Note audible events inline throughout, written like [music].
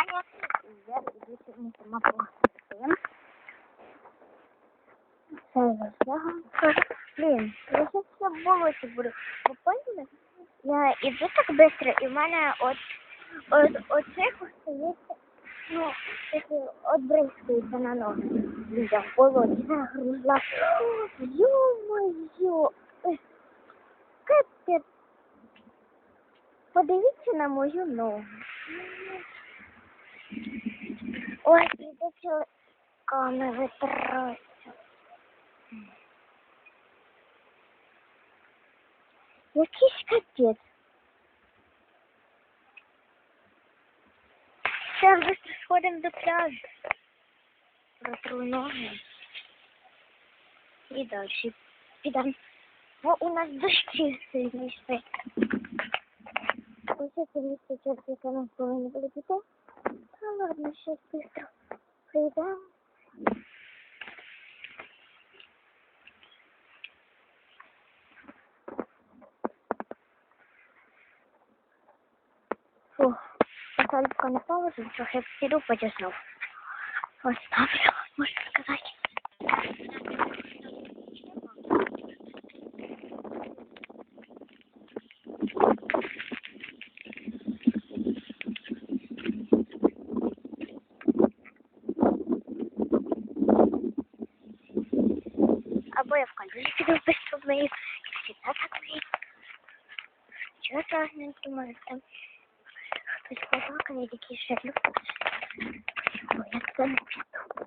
Аня, я йду сьогодні сама. Блін, я зараз все в буду. Ви поняли? Я іду так швидко, і в мене от, от, оце остається, ну, таке от бризкається на ноги. Людям в болоті загрузла. Ех, Капець. Подивіться на мою ногу. Ой, придеться руками витиратися. Якийсь капець. Зараз быстро сходимо до пляжу. Протру ноги. І далі підемо. Бо у нас дощі сильні йшли. Ось це місце яке нам повинні були піти. Та ладно, щас быстро прийдемо. Фух, Наталька не положила, трохи піду потягнув. Оставлю, можна сказати. Чого страшненькі, може там хтось побакає, який ще любить. Ой, я це не піду.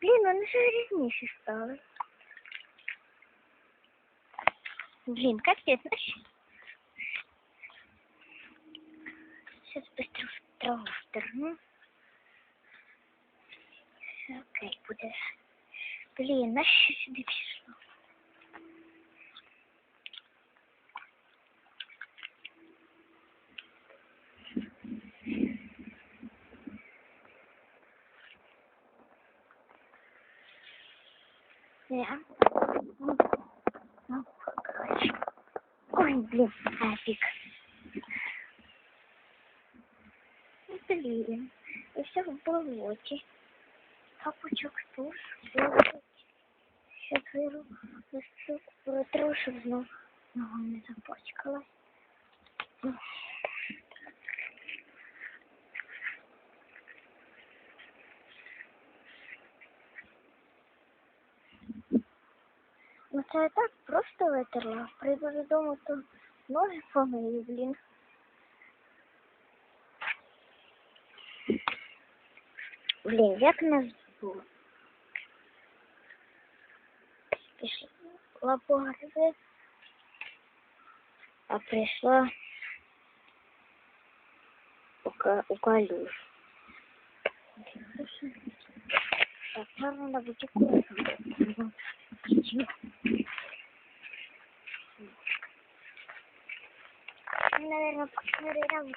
Блін, вони ще різніші стали. Блін, капець, знаєш? Сейчас быстро в траву втерну. Все окей буде. Блін, на що сюди пішло? Я. Ну, ну, короче. Ой, блин, нафиг. Блін, і все в болоті. Тут, болоті. Ще беру листок, протру, щоб знов нога не запачкалась. Ну це я так просто витерла. Прийду додому, то ноги помию, блін. Блін, як назву? Пішла по гриби, а прийшла у, ка- Так, гарно на бутику. Наверное, посмотрела.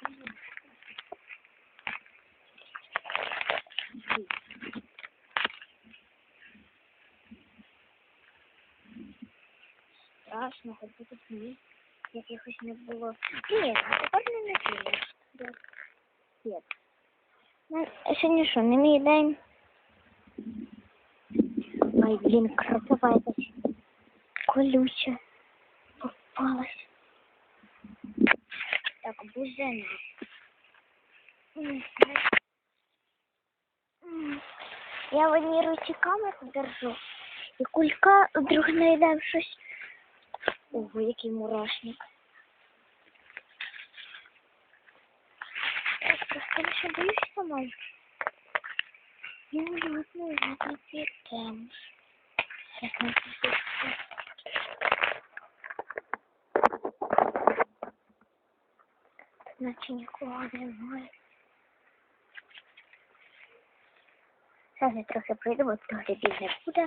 Страшно, хоч тут ні. Якихось не було. Ні, тепер не неділя. А сьогодні що, не мій день? Ой, блін, красива якась колюча попалась. Так, м. Я в одній руці камеру держу, і кулька вдруг знайде щось. Ого, який мурашник. Я просто лише боюсь сама. Я не як знайти тему. Наче нікого немає. Зараз я трохи прийду, бо грибів не буде.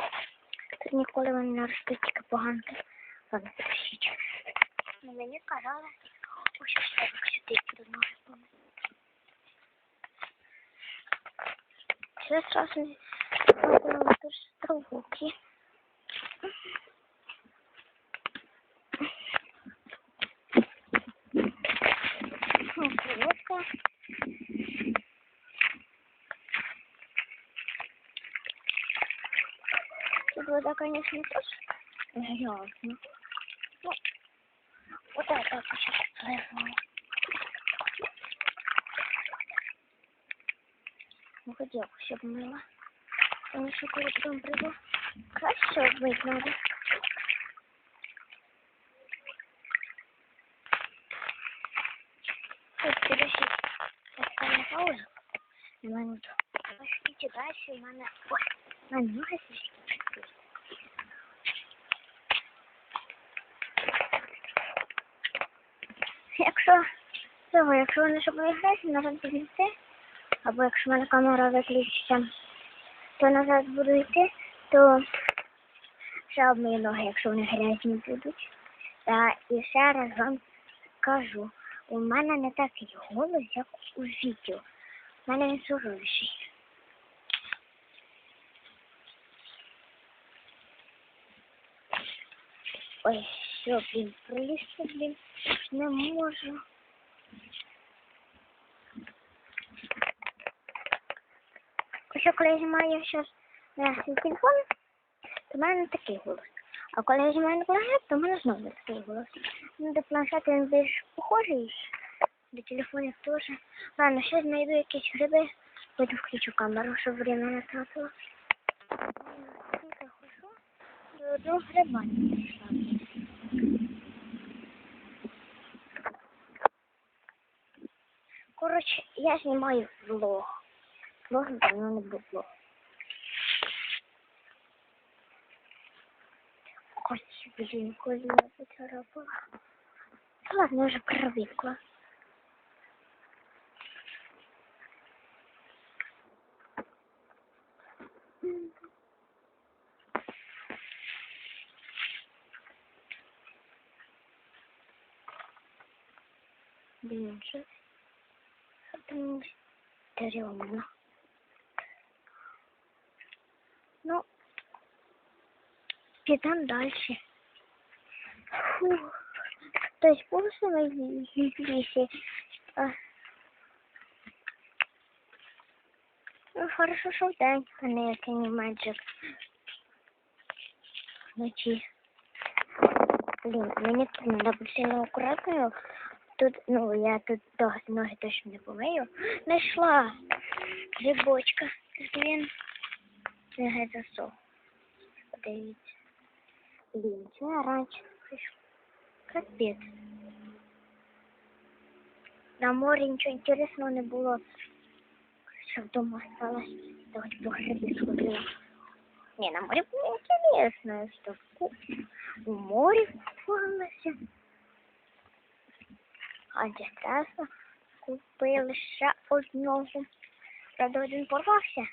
Тут ніколи вони не ростуть тільки поганки телефон. Но мені казали, що все сюди приносимо. Це зразу зробили дуже травуки. Приводка. Тут вода, конечно, тоже. Ясно. Ну, вот это сейчас плыву. Ну, хотел, щоб мила. Тому що коли потім прийду, краще обмити надо. Ось, підожди. Остання пауза. На минуту. Пошліть далі, у мене... Ой, на ноги Якщо цього, якщо щоб не грати, назад буду йти, або якщо в мене камера виключиться, то назад буду йти, то ще обмию ноги, якщо вони грязні будуть. Та і ще раз вам кажу, у мене не такий голос, як у відео. У мене він суровіший. Ой, все, блін, пролізти, блін, не можу. Ось коли я знімаю зараз на свій телефон, то в мене такий голос. А коли я знімаю на планшет, то в мене знову такий голос. Ну, до планшета він більш похожий, до телефонів теж. Ладно, ще знайду якісь гриби, потім включу камеру, щоб время не тратило. Хожу, до одного гриба не. Коротше, я знімаю влог. Влог давно не було. Ось, блін, коліна поцарапала. Та ладно, я вже. Блін, що там стрёмно. Ну, підемо дальше. Фух. Хтось був в лісі? А. Ну, хорошо, що вдень, а не як не меджик. Вночі. Блін, мені тут треба бути сильно акуратною. Тут, ну, я тут ноги точно не помию. Знайшла грибочка. Блін. Не геть засох. Подивіться. Блін, це раніше прийшла. Капець. На морі нічого інтересного не було. Що вдома осталось. То хоч по гриби. Не, на море было интересно, что. В море купалася. Дістасно купили ще одного. Правда, один порвався.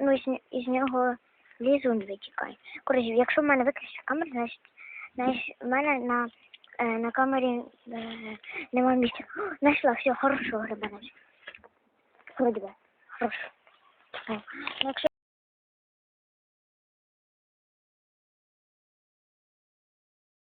Ну, із, із нього лізун витікає. Коротше, якщо в мене виключиться камера, значить, значить в мене на, е, на камері е, немає місця. О, [gasps] Знайшла, все, хорошого гриба знайшла. Вроді би, хорошого. Е, Ну, якщо